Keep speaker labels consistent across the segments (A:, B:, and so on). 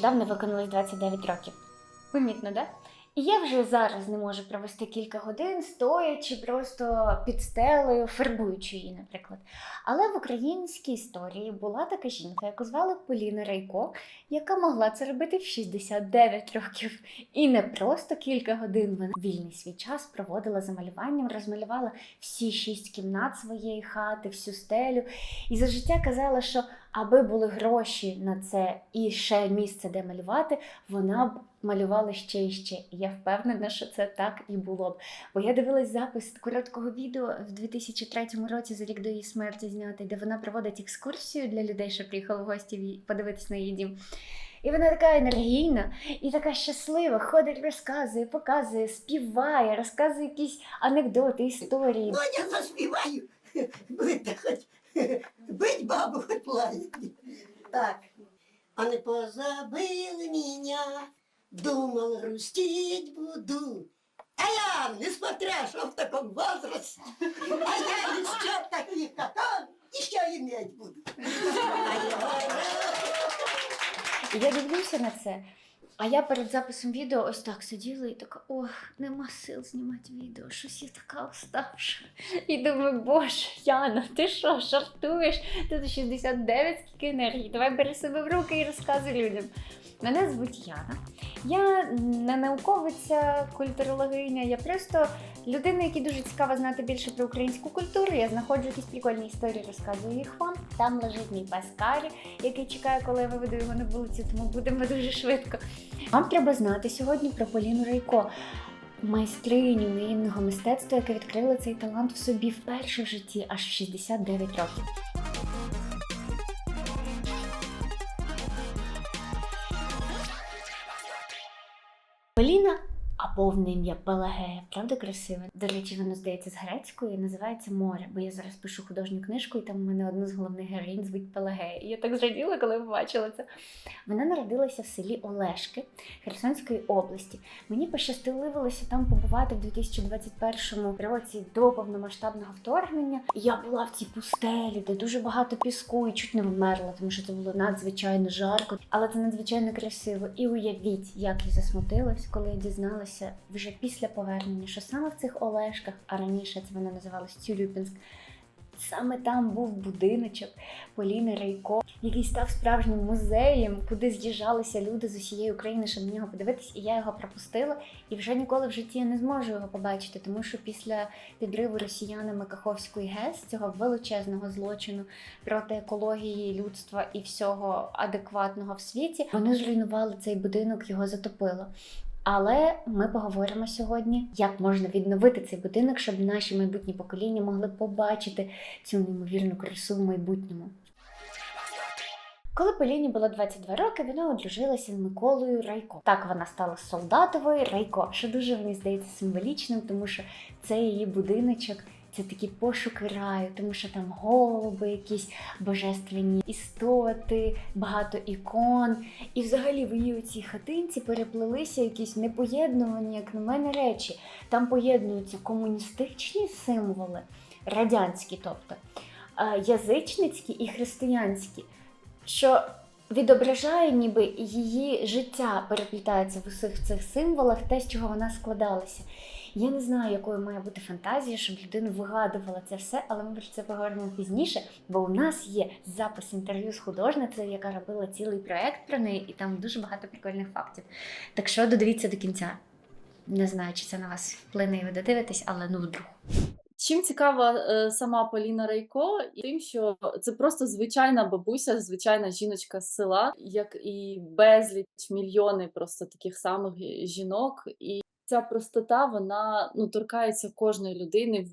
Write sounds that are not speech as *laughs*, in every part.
A: нещодавно виконалось 29 років. Помітно, да? І я вже зараз не можу провести кілька годин, стоячи просто під стелею, фарбуючи її, наприклад. Але в українській історії була така жінка, яку звали Поліна Райко, яка могла це робити в 69 років. І не просто кілька годин вона вільний свій час проводила за малюванням, розмалювала всі шість кімнат своєї хати, всю стелю. І за життя казала, що аби були гроші на це і ще місце, де малювати, вона б малювала ще і ще. І я впевнена, що це так і було б. Бо я дивилась запис короткого відео в 2003 році, за рік до її смерті знятий, де вона проводить екскурсію для людей, що приїхали в гості подивитись на її дім. І вона така енергійна і така щаслива, ходить, розказує, показує, співає, розказує якісь анекдоти, історії.
B: Я заспіваю. *laughs* Хоч бить бабу хоч плавить. Так. А не позабили меня, думал, грустить буду. А я, несмотря, что в таком возрасте, а я еще таких, как он, еще иметь буду.
A: Я дивлюся на це. А я перед записом відео ось так сиділа і така, ох, нема сил знімати відео, щось я така уставша. І думаю, боже, Яна, ти що, жартуєш? Тут 69 скільки енергії. Давай бери себе в руки і розказуй людям. Мене звуть Яна. Я не науковиця, культурологиня, я просто людина, якій дуже цікаво знати більше про українську культуру. Я знаходжу якісь прикольні історії, розказую їх вам. Там лежить мій пес Карі, який чекає, коли я виведу його на вулицю, тому будемо дуже швидко. Вам треба знати сьогодні про Поліну Рейко, майстриню наївного мистецтва, яка відкрила цей талант в собі вперше в житті, аж в 69 років. Поліна, повне ім'я Пелагея, правда красиве? До речі, воно здається з грецької, називається море, бо я зараз пишу художню книжку, і там у мене одну з головних героїнь звуть Пелагея. І я так зраділа, коли побачила це. Вона народилася в селі Олешки Херсонської області. Мені пощастливилося там побувати в 2021 році до повномасштабного вторгнення. Я була в цій пустелі, де дуже багато піску, і чуть не вмерла, тому що це було надзвичайно жарко, але це надзвичайно красиво. І уявіть, як я засмутилась, коли я дізналася вже після повернення, що саме в цих Олешках, а раніше це воно називалось Цюлюпінськ. Саме там був будиночок Поліни Рейко, який став справжнім музеєм, куди з'їжджалися люди з усієї України, щоб на нього подивитись, і я його пропустила. І вже ніколи в житті я не зможу його побачити, тому що після підриву росіянами Каховської ГЕС, цього величезного злочину проти екології, людства і всього адекватного в світі, вони зруйнували цей будинок, його затопило. Але ми поговоримо сьогодні, як можна відновити цей будинок, щоб наші майбутні покоління могли побачити цю неймовірну красу в майбутньому. Коли Поліні було 22 роки, вона одружилася з Миколою Райко. Так вона стала солдатовою Райко, що дуже мені здається символічним, тому що це її будиночок. Це такі пошуки раю, тому що там голуби, якісь божественні істоти, багато ікон. І взагалі в її цій хатинці переплелися якісь непоєднувані, як на мене, речі. Там поєднуються комуністичні символи, радянські, тобто е, язичницькі і християнські, що відображає, ніби її життя переплітається в усіх цих символах, те, з чого вона складалася. Я не знаю, якою має бути фантазія, щоб людина вигадувала це все, але ми про це поговоримо пізніше, бо у нас є запис інтерв'ю з художницею, яка робила цілий проект про неї, і там дуже багато прикольних фактів. Так що додивіться до кінця. Не знаю, чи це на вас вплине і ви додивитесь, але ну вдруг.
C: Чим цікава е, сама Поліна Райко, і тим, що це просто звичайна бабуся, звичайна жіночка з села, як і безліч мільйони просто таких самих жінок. І ця простота вона ну торкається кожної людини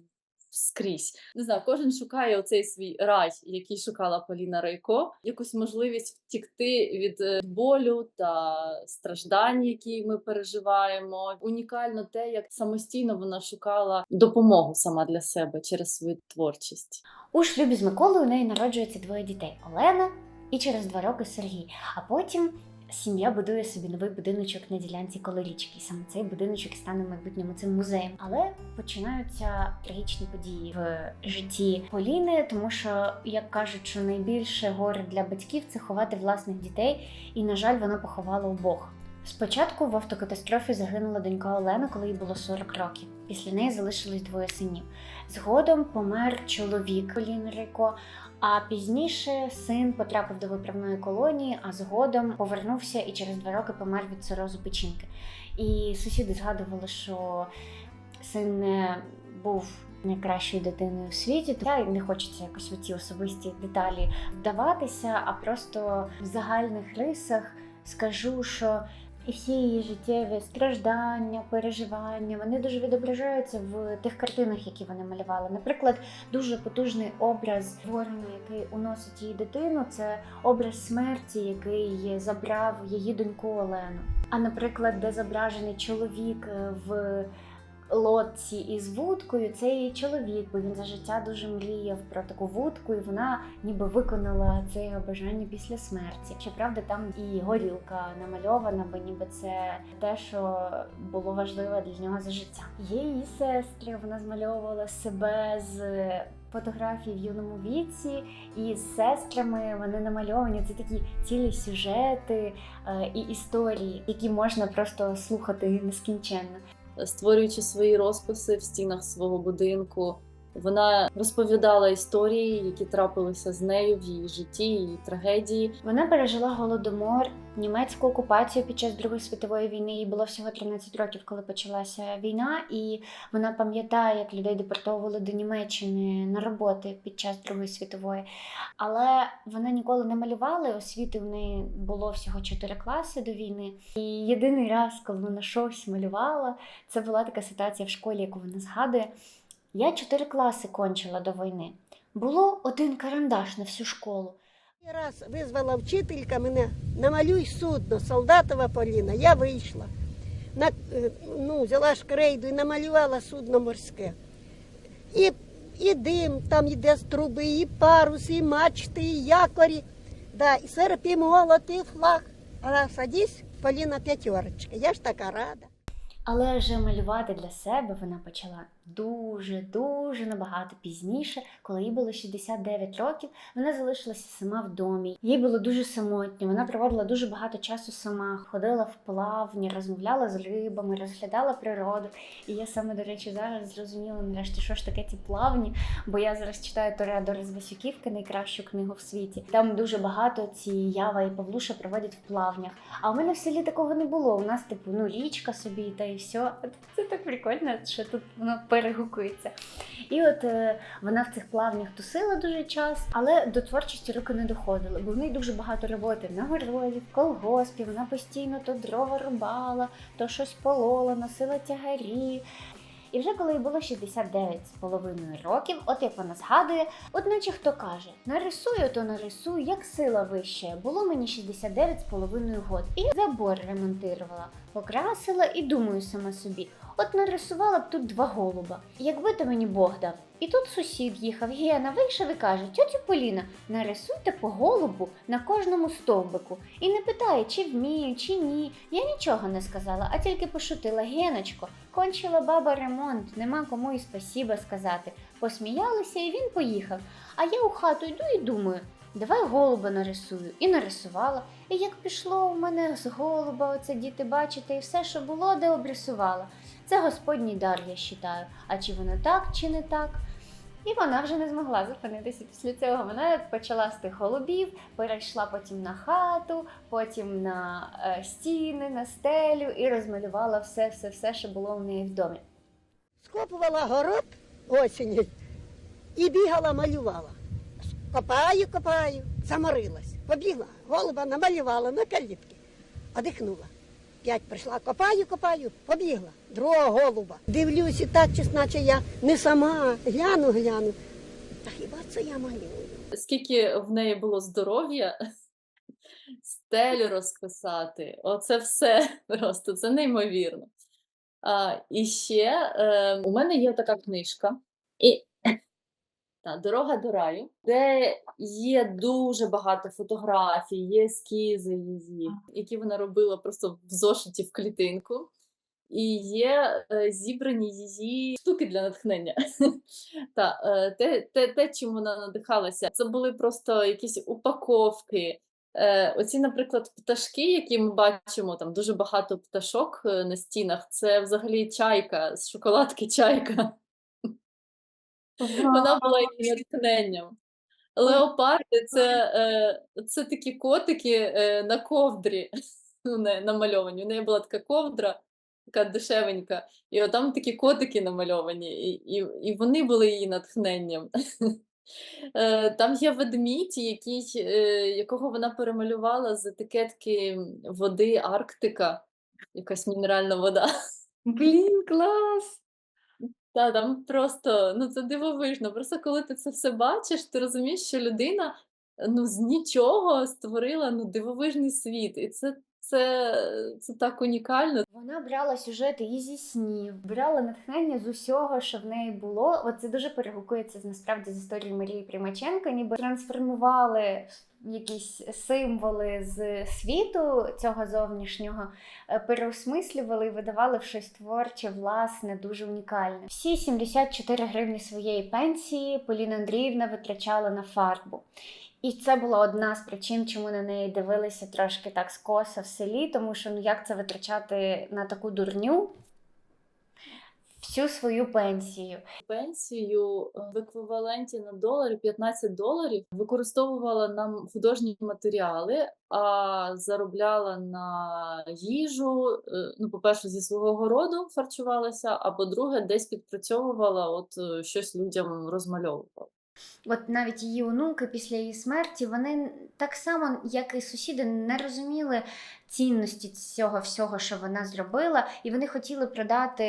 C: скрізь. Не знаю, кожен шукає оцей свій рай, який шукала Поліна Райко, якусь можливість втікти від е, болю та страждань, які ми переживаємо. Унікально те, як самостійно вона шукала допомогу сама для себе через свою творчість.
A: У шлюбі з Миколою у неї народжується двоє дітей Олена і через два роки Сергій. А потім сім'я будує собі новий будиночок на ділянці коло річки. Саме цей будиночок стане в майбутньому цим музеєм. Але починаються трагічні події в житті Поліни, тому що, як кажуть, що найбільше горе для батьків це ховати власних дітей, і, на жаль, вона поховала обох. Спочатку в автокатастрофі загинула донька Олена, коли їй було 40 років. Після неї залишилось двоє синів. Згодом помер чоловік Поліни Рейко, а пізніше син потрапив до виправної колонії, а згодом повернувся і через два роки помер від цирозу печінки. І сусіди згадували, що син не був найкращою дитиною в світі. Та не хочеться якось в ці особисті деталі вдаватися, а просто в загальних рисах скажу, що і всі її життєві страждання, переживання, вони дуже відображаються в тих картинах, які вони малювали. Наприклад, дуже потужний образ ворона, який уносить її дитину, це образ смерті, який забрав її доньку Олену. А наприклад, де зображений чоловік е, в лодці із вудкою, це її чоловік, бо він за життя дуже мріяв про таку вудку, і вона ніби виконала це бажання після смерті. Щоправда, там і горілка намальована, бо ніби це те, що було важливо для нього за життя. Є її сестри, вона змальовувала себе з. Фотографії в юному віці і з сестрами вони намальовані. Це такі цілі сюжети е, і історії, які можна просто слухати нескінченно.
C: Створюючи свої розписи в стінах свого будинку. Вона розповідала історії, які трапилися з нею в її житті, її трагедії.
A: Вона пережила голодомор, німецьку окупацію під час Другої світової війни. Їй було всього 13 років, коли почалася війна, і вона пам'ятає, як людей депортовували до Німеччини на роботи під час Другої світової. Але вона ніколи не малювала. Освіти в неї було всього 4 класи до війни. І єдиний раз, коли вона щось малювала, це була така ситуація в школі, яку вона згадує. Я 4 класи кончила до війни. Було один карандаш на всю школу.
B: І Раз визвала вчителька мене, намалюй судно, солдатова Поліна. Я вийшла. На, е, ну, взяла шкрейду і намалювала судно морське. І, і дим, там йде з труби, і парус, і мачти, і якорі. Да, і серп, і молот, і флаг. А садись, Поліна п'ятерочка. Я ж така рада.
A: Але вже малювати для себе вона почала дуже, дуже набагато пізніше, коли їй було 69 років. Вона залишилася сама в домі. Їй було дуже самотньо. Вона проводила дуже багато часу сама, ходила в плавні, розмовляла з рибами, розглядала природу. І я саме, до речі, зараз зрозуміла нарешті, що ж таке ці плавні, бо я зараз читаю Тореадор з Васюківки, найкращу книгу в світі. Там дуже багато ці Ява і Павлуша проводять в плавнях. А у мене в селі такого не було. У нас, типу, ну річка собі та і все. Це так прикольно, що тут воно перегукується. І от е, вона в цих плавнях тусила дуже часто, але до творчості руки не доходили, бо в неї дуже багато роботи на городі, в колгоспі. Вона постійно то дрова рубала, то щось полола, носила тягарі. І вже коли їй було 69 з половиною років, от як вона згадує, одначе хто каже: нарисую, то нарисую, як сила вища. Було мені 69 з половиною год. І забор ремонтувала, покрасила і думаю сама собі: от нарисувала б тут два голуба. Якби то мені Бог дав. І тут сусід їхав, Гена вийшов і каже: тьотю Поліна, нарисуйте по голубу на кожному стовбику. І не питає, чи вмію, чи ні. Я нічого не сказала, а тільки пошутила Геночко. Кончила баба ремонт, нема кому і спасіба сказати. Посміялися, і він поїхав. А я у хату йду і думаю, давай голуба нарисую. І нарисувала. І як пішло у мене з голуба, оце діти бачите, і все, що було, де обрисувала. Це господній дар, я вважаю. А чи воно так, чи не так? І вона вже не змогла зупинитися після цього. Вона почала з тих голубів, перейшла потім на хату, потім на е, стіни, на стелю і розмалювала все, все, все, що було в неї в домі.
B: Скопувала город осінню і бігала, малювала. Копаю, копаю, заморилась. Побігла, голуба намалювала на калітки, одихнула. П'ять прийшла, копаю, копаю, побігла. Другого голуба. Дивлюсь і так, чи наче я не сама, гляну, гляну. Та хіба це я малюю?
C: Скільки в неї було здоров'я, *laughs* стелю розписати, оце все *laughs* просто це неймовірно. А, і ще е, у мене є така книжка, і Дорога до раю, де є дуже багато фотографій, є ескізи її, які вона робила просто в зошиті в клітинку. І є е, зібрані її штуки для натхнення. *laughs* Та, е, те, те, те, чим вона надихалася, це були просто якісь упаковки. Е, оці, наприклад, пташки, які ми бачимо, там дуже багато пташок е, на стінах, це взагалі чайка з шоколадки чайка. Вона була її натхненням. Леопарди це, е, це такі котики е, на ковдрі *laughs* ну, не- намальовані. У неї була така ковдра, така дешевенька, і отам такі котики намальовані, і, і, і вони були її натхненням. *laughs* Е, Там є ведмідь, який, е, якого вона перемалювала з етикетки води Арктика, якась мінеральна вода. *laughs*
A: Блін, клас!
C: Та там просто ну це дивовижно. Просто коли ти це все бачиш, ти розумієш, що людина ну з нічого створила ну дивовижний світ, і це, це, це так унікально.
A: Вона брала сюжети і зі снів, брала натхнення з усього, що в неї було. От це дуже перегукується насправді з історією Марії Примаченко, ніби трансформували якісь символи з світу цього зовнішнього, е, переосмислювали і видавали в щось творче, власне, дуже унікальне. Всі 74 гривні своєї пенсії Поліна Андріївна витрачала на фарбу. І це була одна з причин, чому на неї дивилися трошки так скоса в селі, тому що ну як це витрачати на таку дурню всю свою пенсію.
C: Пенсію е, в еквіваленті на доларі 15 доларів використовувала на художні матеріали, а заробляла на їжу. е, Ну, по-перше, зі свого городу харчувалася, а по-друге, десь підпрацьовувала, от е, щось людям розмальовувала.
A: От навіть її онуки після її смерті, вони так само, як і сусіди, не розуміли цінності цього всього, що вона зробила, і вони хотіли продати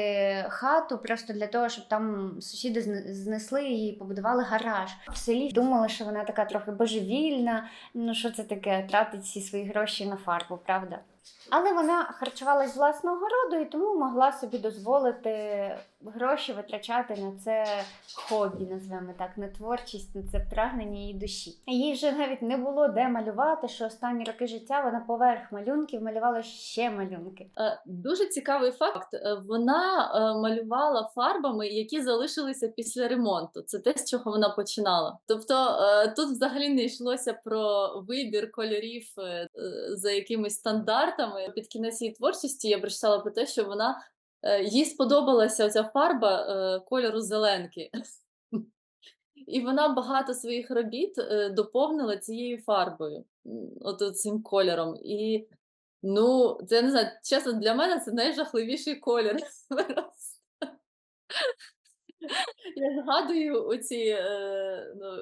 A: хату просто для того, щоб там сусіди знесли її, побудували гараж. В селі думали, що вона така трохи божевільна. Ну що це таке? Тратить всі свої гроші на фарбу, правда? Але вона харчувалась власного городу і тому могла собі дозволити гроші витрачати на це хобі, назвемо так, на творчість, на це прагнення її душі. Їй вже навіть не було де малювати, що останні роки життя вона поверх малюнків малювала ще малюнки.
C: Е, Дуже цікавий факт. Е, Вона е, малювала фарбами, які залишилися після ремонту. Це те, з чого вона починала. Тобто тут взагалі не йшлося про вибір кольорів за якимись стандартами. Під кінець її творчості я прочитала про те, що вона їй сподобалася ця фарба кольору зеленки. І вона багато своїх робіт доповнила цією фарбою, от цим кольором. І Ну, це не знаю, чесно, для мене це найжахливіший колір. *laughs* Я згадую оці, е, ну,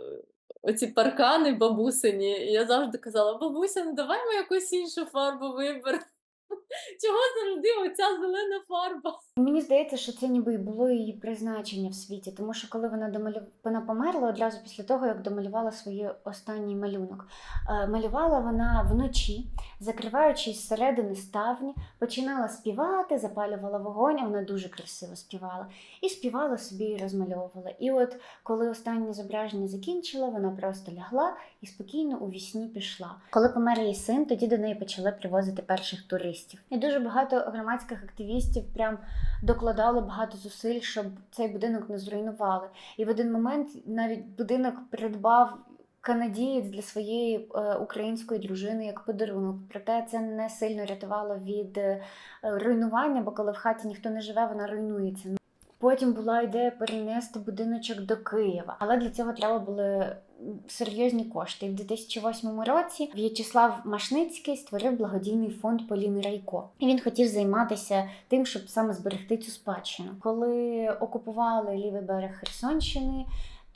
C: оці паркани бабусині, і я завжди казала: бабуся, ну давай ми якусь іншу фарбу виберемо. *laughs* Чого завжди оця зелена фарба?
A: Мені здається, що це ніби і було її призначення в світі, тому що коли вона домалю... вона померла одразу після того, як домалювала свій останній малюнок. Е, малювала вона вночі, закриваючись зсередини ставні, починала співати, запалювала вогонь, вона дуже красиво співала. І співала собі і розмальовувала. І от коли останнє зображення закінчила, вона просто лягла і спокійно у вісні пішла. Коли помер її син, тоді до неї почали привозити перших туристів. І дуже багато громадських активістів прям докладали багато зусиль, щоб цей будинок не зруйнували. І в один момент навіть будинок придбав. Канадієць для своєї е, української дружини як подарунок. Проте це не сильно рятувало від е, руйнування, бо коли в хаті ніхто не живе, вона руйнується. Потім була ідея перенести будиночок до Києва, але для цього треба були серйозні кошти. І в 2008 році В'ячеслав Машницький створив благодійний фонд Поліни Райко. І він хотів займатися тим, щоб саме зберегти цю спадщину. Коли окупували лівий берег Херсонщини.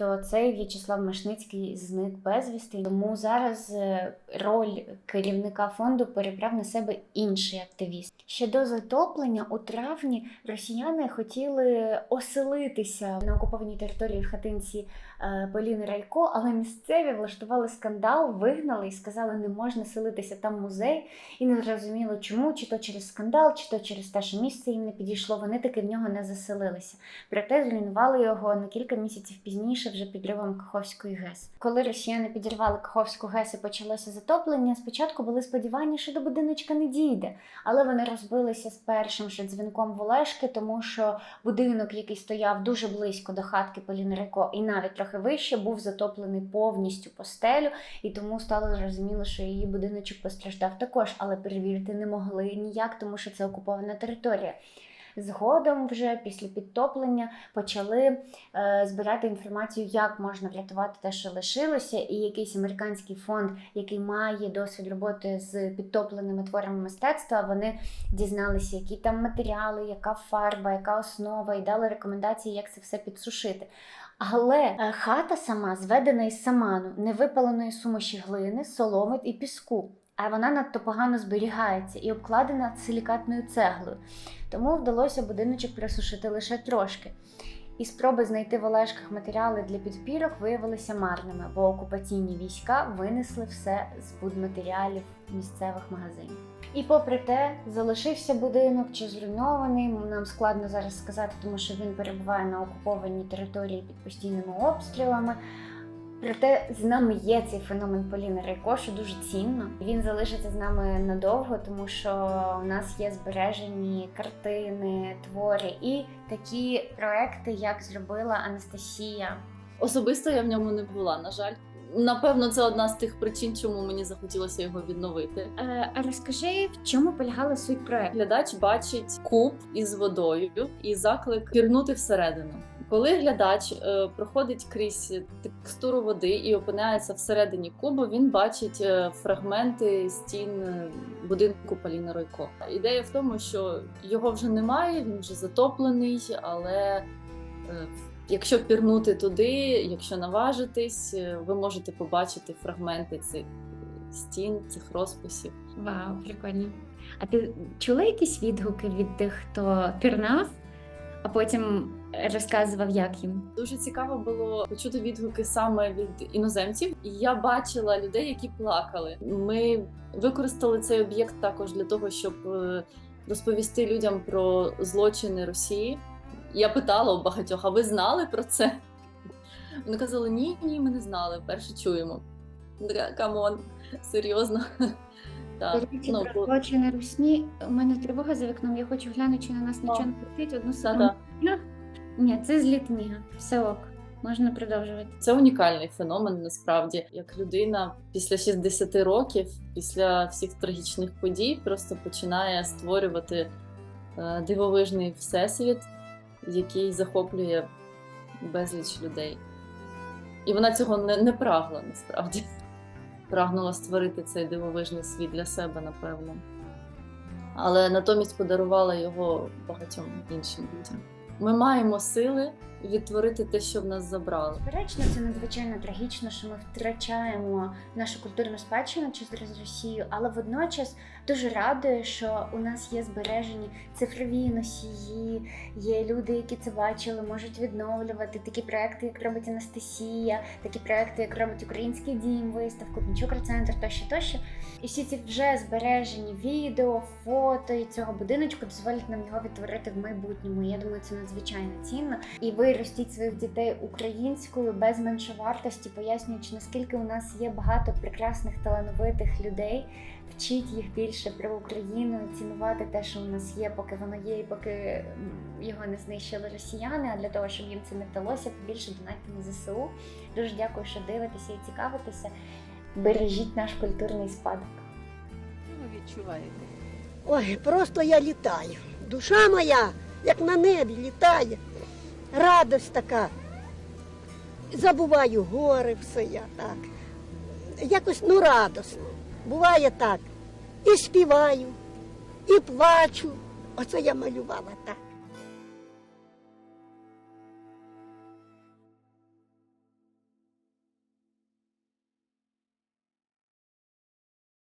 A: То цей В'ячеслав Машницький зник безвісти. Тому зараз е, роль керівника фонду перебрав на себе інший активіст. Ще до затоплення у травні росіяни хотіли оселитися на окупованій території в хатинці Поліни Райко, але місцеві влаштували скандал, вигнали і сказали, не можна селитися там музей. І не зрозуміло чому, чи то через скандал, чи то через те, що місце їм не підійшло. Вони таки в нього не заселилися. Проте зруйнували його на кілька місяців пізніше, вже підривом Каховської ГЕС. Коли росіяни підірвали Каховську ГЕС і почалося затоплення, спочатку були сподівання, що до будиночка не дійде, але вони розбилися з першим же дзвінком в Олешки, тому що будинок, який стояв дуже близько до хатки Поліни Рейко, і навіть трохи вище, був затоплений повністю по стелю, і тому стало зрозуміло, що її будиночок постраждав також, але перевірити не могли ніяк, тому що це окупована територія. Згодом, вже після підтоплення, почали е, збирати інформацію, як можна врятувати те, що лишилося, і якийсь американський фонд, який має досвід роботи з підтопленими творами мистецтва, вони дізналися, які там матеріали, яка фарба, яка основа, і дали рекомендації, як це все підсушити. Але е, хата сама зведена із саману, невипаленої суміші глини, соломи і піску. А вона надто погано зберігається і обкладена силікатною цеглою. Тому вдалося будиночок присушити лише трошки. І спроби знайти в Олешках матеріали для підпірок виявилися марними, бо окупаційні війська винесли все з будматеріалів місцевих магазинів. І попри те, залишився будинок чи зруйнований. Нам складно зараз сказати, тому що він перебуває на окупованій території під постійними обстрілами. Проте з нами є цей феномен Поліни Рейко, що дуже цінно. Він залишиться з нами надовго, тому що у нас є збережені картини, твори і такі проекти, як зробила Анастасія.
C: Особисто я в ньому не була, на жаль. Напевно, це одна з тих причин, чому мені захотілося його відновити.
A: Е, а розкажи, в чому полягала суть проекту?
C: Глядач бачить куб із водою і заклик пірнути всередину. Коли глядач е, проходить крізь текстуру води і опиняється всередині кубу, він бачить е, фрагменти стін е, будинку Поліни Ройко. Ідея в тому, що його вже немає, він вже затоплений, але якщо пірнути туди, якщо наважитись, ви можете побачити фрагменти цих стін, цих розписів.
A: Вау, прикольно. А ти чула якісь відгуки від тих, хто пірнав, а потім розказував, як їм?
C: Дуже цікаво було почути відгуки саме від іноземців. Я бачила людей, які плакали. Ми використали цей об'єкт також для того, щоб е, розповісти людям про злочини Росії. Я питала у багатьох, а ви знали про це? Вони казали: ні, ні, ми не знали. Вперше чуємо. Камон, серйозно. Так,
A: До
C: ну, бо-
A: русні. У мене тривога за вікном. Я хочу глянути, чи на нас нічого не летить. Одну секунду.
C: Та-та.
A: Ні, це зліт книга. Все ок. Можна продовжувати.
C: Це унікальний феномен насправді. Як людина після 60 років, після всіх трагічних подій, просто починає створювати е, дивовижний всесвіт, який захоплює безліч людей. І вона цього не, не прагла насправді. Прагнула створити цей дивовижний світ для себе, напевно. Але натомість подарувала його багатьом іншим людям. Ми маємо сили відтворити те, що в нас забрали.
A: Безперечно, це надзвичайно трагічно, що ми втрачаємо нашу культурну спадщину через Росію, але водночас дуже радує, що у нас є збережені цифрові носії, є люди, які це бачили, можуть відновлювати такі проекти, як робить Анастасія, такі проекти, як робить Український дім, виставку, Пінчукр-центр тощо, тощо. І всі ці вже збережені відео, фото і цього будиночку дозволять нам його відтворити в майбутньому. Я думаю, це надзвичайно цінно. І ви ростіть своїх дітей українською без меншовартості, пояснюючи, наскільки у нас є багато прекрасних талановитих людей. Вчіть їх більше про Україну, цінувати те, що у нас є, поки воно є, і поки його не знищили росіяни. А для того, щоб їм це не вдалося, побільше донатьте на ЗСУ. Дуже дякую, що дивитеся і цікавитеся. Бережіть наш культурний спадок.
D: Що ви відчуваєте?
B: Ой, просто я літаю. Душа моя, як на небі, літає. Радость така. Забуваю гори, все я так. Якось ну радосно. Буває так. І співаю, і плачу. Оце я малювала так.